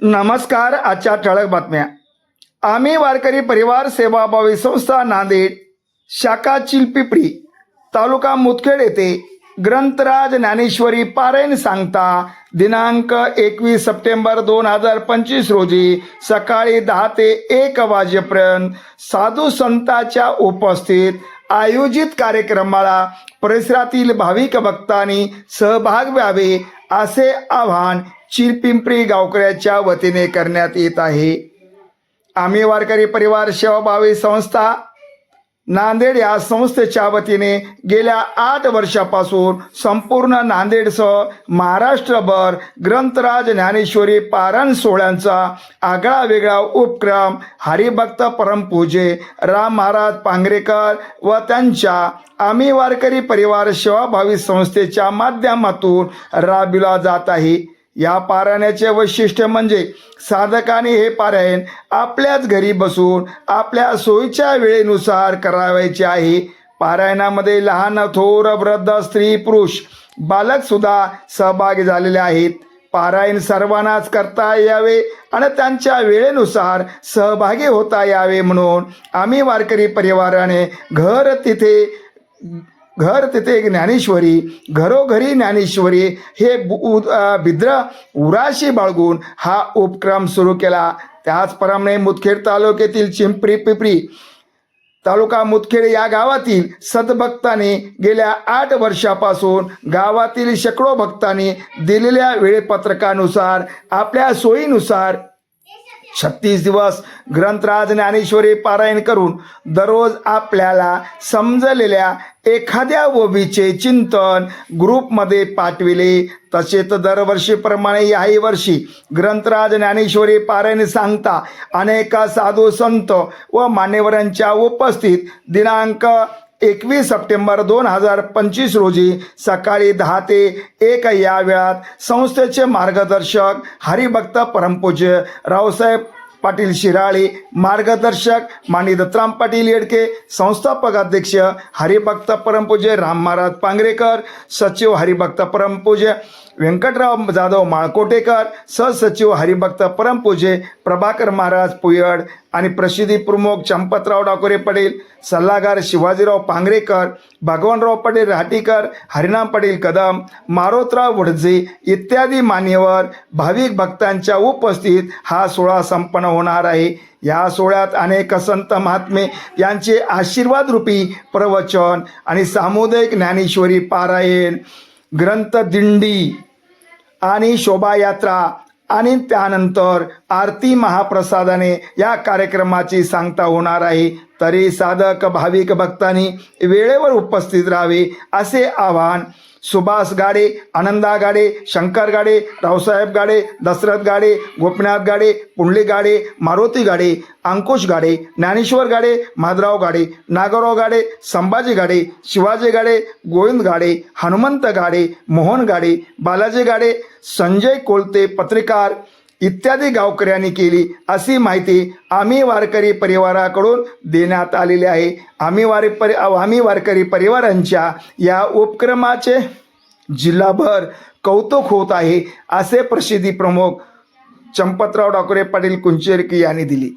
नमस्कार आजच्या ठळक बातम्या. आम्ही वारकरी परिवार सेवाभावी संस्था नांदेड शाखा चिलपिपरी तालुका मुदखेड येथे ग्रंथराज ज्ञानेश्वरी पारायण सांगता दिनांक एकवीस सप्टेंबर दोन हजार पंचवीस रोजी सकाळी दहा ते एक वाजेपर्यंत साधू संतांच्या उपस्थित आयोजित कार्यक्रमाला परिसरातील भाविक भक्तांनी सहभाग व्हावे असे आवाहन चिरपिंपरी गावकऱ्याच्या वतीने करण्यात येत आहे. आम्ही वारकरी परिवार सेवाभावी संस्था नांदेड या संस्थेच्या वतीने गेल्या आठ वर्षापासून संपूर्ण नांदेडसह महाराष्ट्रभर ग्रंथराज ज्ञानेश्वरी पारायण सोहळ्यांचा आगळा वेगळा उपक्रम हरिभक्त परमपूजे राम महाराज पांगरेकर व त्यांच्या आम्ही वारकरी परिवार सेवाभावी संस्थेच्या माध्यमातून राबविला जात आहे. या पारायणाचे वैशिष्ट्य म्हणजे साधकाने हे पारायण आपल्याच घरी बसून आपल्या सोयीच्या वेळेनुसार करावायचे आहे. पारायणामध्ये लहान थोर वृद्ध स्त्री पुरुष बालक सुद्धा सहभागी झालेले आहेत. पारायण सर्वांनाच करता यावे आणि त्यांच्या वेळेनुसार सहभागी होता यावे म्हणून आम्ही वारकरी परिवाराने घर तिथे घर तिथे ज्ञानेश्वरी घरोघरी ज्ञानेश्वरी हे बु- भिद्र उराशी बाळगून हा उपक्रम सुरू केला. त्याचप्रमाणे मुदखेड तालुक्यातील चिंपरी पिपरी तालुका मुदखेड या गावातील सद्भक्तांनी गेल्या आठ वर्षापासून गावातील शेकडो भक्तांनी दिलेल्या वेळेपत्रकानुसार आपल्या सोयीनुसार छत्तीस दिवस ग्रंथराज ज्ञानेश्वरी पारायण करून दररोज आपल्याला समजलेल्या एखाद्या ओबीचे चिंतन ग्रुपमध्ये पाठविले. तसेच दरवर्षीप्रमाणे याही वर्षी ग्रंथराज ज्ञानेश्वरी पारायण सांगता अनेक साधू संत व मान्यवरांच्या उपस्थित दिनांक एकवीस सप्टेंबर दोन हजार पंचवीस रोजी सकाळी दहा ते एक या वेळात संस्थेचे मार्गदर्शक हरिभक्त परमपूज्य रावसाहेब पाटील शिराळे मार्गदर्शक माणी दत्तराम पाटील येडके संस्थापक अध्यक्ष हरिभक्त परमपूज्य राम महाराज पांगरेकर सचिव हरिभक्त परमपूज्य व्यंकटराव जाधव माळकोटेकर सहसचिव हरिभक्त परमपूजे प्रभाकर महाराज पुयड आणि प्रसिद्धी प्रमुख चंपतराव डाकोरे पटेल सल्लागार शिवाजीराव पांगरेकर भगवानराव पटेल राहटीकर हरिनाम पटेल कदम मारोतराव वडजे इत्यादी मान्यवर भाविक भक्तांच्या उपस्थित हा सोहळा संपन्न होणार आहे. या सोहळ्यात अनेक संत महात्मे यांचे आशीर्वाद रूपी प्रवचन आणि सामुदायिक ज्ञानेश्वरी पारायण ग्रंथदिंडी आणि शोभायात्रा आणि त्यानंतर आरती महाप्रसादाने या कार्यक्रमाची सांगता होणार आहे. तरी साधक भाविक भक्तांनी वेळेवर उपस्थित राहावे असे आवाहन सुभाष गाडे आनंदा गाडे शंकर गाडे रावसाहेब गाडे दशरथ गाडे गोपीनाथ गाडे पुंडली गाडे मारुती गाडे अंकुश गाडे ज्ञानेश्वर गाडे माधवराव गाडे नागराव गाडे संभाजी गाडे शिवाजी गाडे गोविंद गाडे हनुमंत गाडे मोहन गाडे बालाजी गाडे संजय कोलते पत्रकार इत्यादी गावकऱ्यांनी केली अशी माहिती आम्ही वारकरी परिवाराकडून देण्यात आलेली आहे. आम्ही वारी परि आम्ही वारकरी परिवारांच्या या उपक्रमाचे जिल्हाभर कौतुक होत आहे असे प्रसिद्धी प्रमुख चंपतराव डाकोरे पाटील कुंचेरकी यांनी दिली.